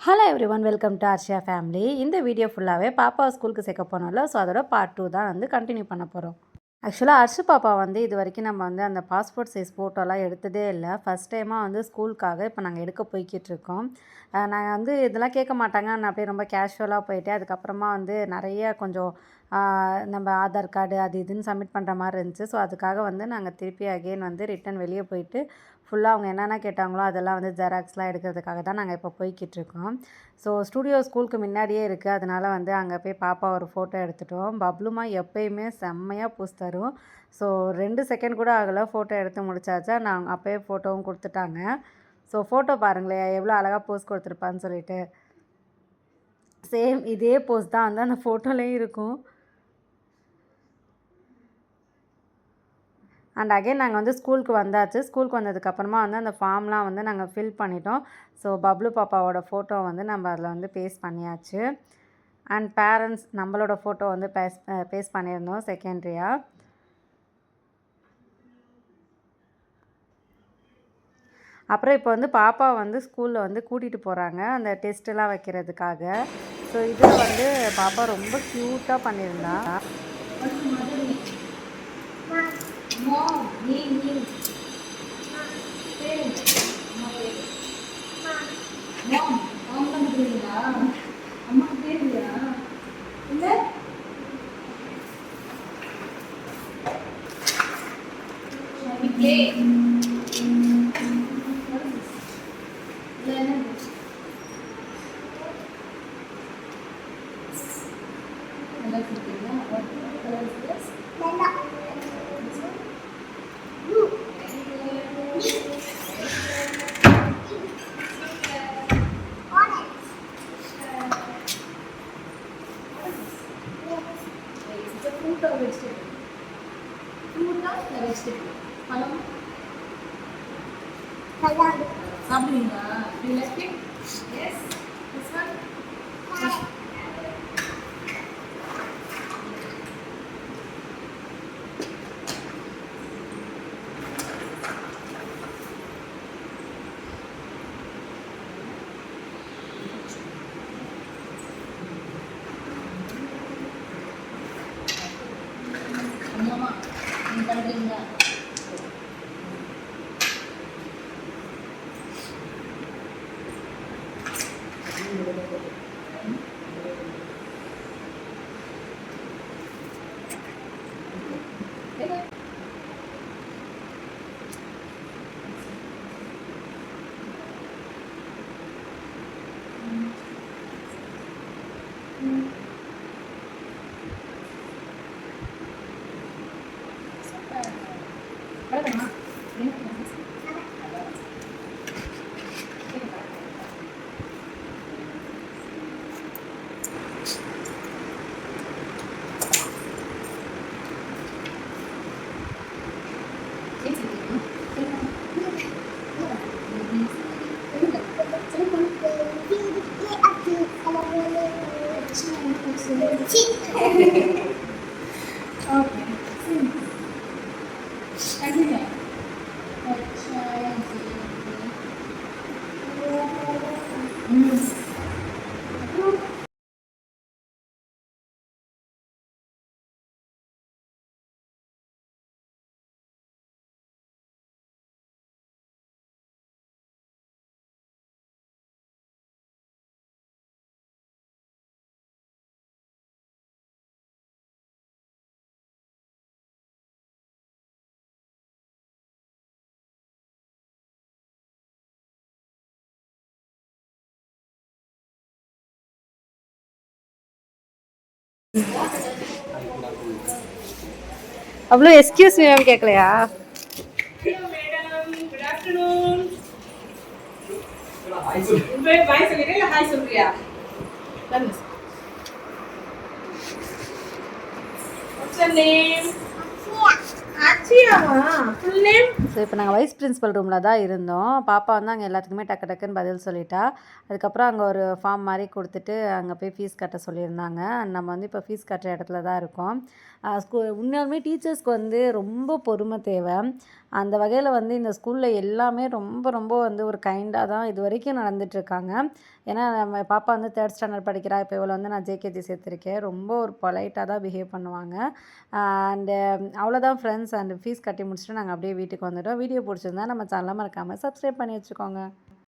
Hello every one welcome to Arshiya family இந்த video ஃபுல்லாகவே பாப்பா ஸ்கூலுக்கு சேர்க்க போனோம்ல ஸோ அதோட பார்ட் டூ தான் வந்து கண்டினியூ பண்ண போகிறோம் ஆக்சுவலாக அர்ஷு பாப்பா வந்து இது வரைக்கும் நம்ம வந்து அந்த பாஸ்போர்ட் சைஸ் ஃபோட்டோலாம் எடுத்ததே இல்லை. ஃபஸ்ட் டைமாக வந்து ஸ்கூலுக்காக இப்போ நாங்கள் எடுக்க போய்கிட்டு இருக்கோம். நாங்கள் வந்து இதெல்லாம் கேட்க மாட்டாங்க. நான் அப்படியே ரொம்ப கேஷுவலாக போயிட்டு அதுக்கப்புறமா வந்து நிறைய கொஞ்சம் நம்ம ஆதார் கார்டு அது இதுன்னு சப்மிட் பண்ணுற மாதிரி இருந்துச்சு. ஸோ அதுக்காக வந்து நாங்கள் திருப்பி அகெயின் வந்து ரிட்டன் வெளியே போயிட்டு ஃபுல்லாக அவங்க என்னென்ன கேட்டாங்களோ அதெல்லாம் வந்து ஜெராக்ஸ்லாம் எடுக்கிறதுக்காக தான் நாங்கள் இப்போ போய்கிட்டுருக்கோம் ஸோ ஸ்டூடியோ ஸ்கூலுக்கு முன்னாடியே இருக்குது அதனால் வந்து அங்கே போய் பாப்பா ஒரு ஃபோட்டோ எடுத்துட்டோம். பப்ளுமா எப்பயுமே செம்மையாக பூஸ் தரும். ஸோ ரெண்டு செகண்ட் கூட ஆகலை. ஃபோட்டோ எடுத்து முடிச்சாச்சா நாங்கள் அப்போயே ஃபோட்டோவும் கொடுத்துட்டாங்க. ஸோ ஃபோட்டோ பாருங்களேன். எவ்வளோ அழகாக போஸ் கொடுத்துருப்பான்னு சொல்லிட்டு. சேம் இதே போஸ் தான் வந்து அந்த ஃபோட்டோலேயும் இருக்கும். அண்ட் அகைன் நாங்கள் வந்து ஸ்கூலுக்கு வந்தாச்சு. ஸ்கூலுக்கு வந்ததுக்கப்புறமா வந்து அந்த ஃபார்ம்லாம் வந்து நாங்கள் ஃபில் பண்ணிட்டோம். ஸோ பப்ளு பாப்பாவோட ஃபோட்டோ வந்து நம்ம அதில் வந்து பேஸ்ட் பண்ணியாச்சு. அண்ட் பேரண்ட்ஸ் நம்மளோட ஃபோட்டோ வந்து பேஸ் பேஸ்ட் பண்ணியிருந்தோம் செகண்ட்ரியாக அப்புறம் இப்போ வந்து பாப்பா வந்து ஸ்கூலில் வந்து கூட்டிகிட்டு போகிறாங்க அந்த டெஸ்ட்டெல்லாம் வைக்கிறதுக்காக. ஸோ இதில் வந்து பாப்பா ரொம்ப க்யூட்டாக பண்ணியிருந்தா. Yeah. What color is this? Or the vegetable? பழம் சாப்பிடுவீங்களா it? Yes. This Bentar. Ayo. அவ்வளோ எஸ்கியூஸ் மீ மேம் கேட்கலையா சொல்றியா What's your name? ஸோ இப்போ நாங்கள் வைஸ் பிரின்ஸிபல் ரூமில் தான் இருந்தோம். பாப்பா வந்து அங்கே எல்லாத்துக்குமே டக்கு டக்குன்னு பதில் சொல்லிட்டா. அதுக்கப்புறம் அங்கே ஒரு ஃபார்ம் மாதிரி கொடுத்துட்டு அங்கே போய் ஃபீஸ் கட்ட சொல்லியிருந்தாங்க. நம்ம வந்து இப்போ ஃபீஸ் கட்டுற இடத்துல தான் இருக்கோம். ஸ்கூ உண்மையாலுமே டீச்சர்ஸ்க்கு வந்து ரொம்ப பொறுமை தேவை. அந்த வகையில் வந்து இந்த ஸ்கூலில் எல்லாமே ரொம்ப ரொம்ப வந்து ஒரு கைண்டாக தான் இது வரைக்கும் நடந்துகிட்ருக்காங்க ஏன்னா நம்ம பாப்பா வந்து தேர்ட் ஸ்டாண்டர்ட் படிக்கிறா இப்போ இவ்வளோ வந்து நான் ஜேகேஜி சேர்த்துருக்கேன். ரொம்ப ஒரு பொலைட்டாக தான் பிஹேவ் பண்ணுவாங்க. அண்டு அவ்வளோதான் ஃப்ரெண்ட்ஸ் அண்ட் ஃபீஸ் கட்டி முடிச்சுட்டு நாங்கள் அப்படியே வீட்டுக்கு வந்துட்டோம். வீடியோ பிடிச்சிருந்தா நம்ம சேனலை மறக்காமல் சப்ஸ்கிரைப் பண்ணி வச்சுக்கோங்க.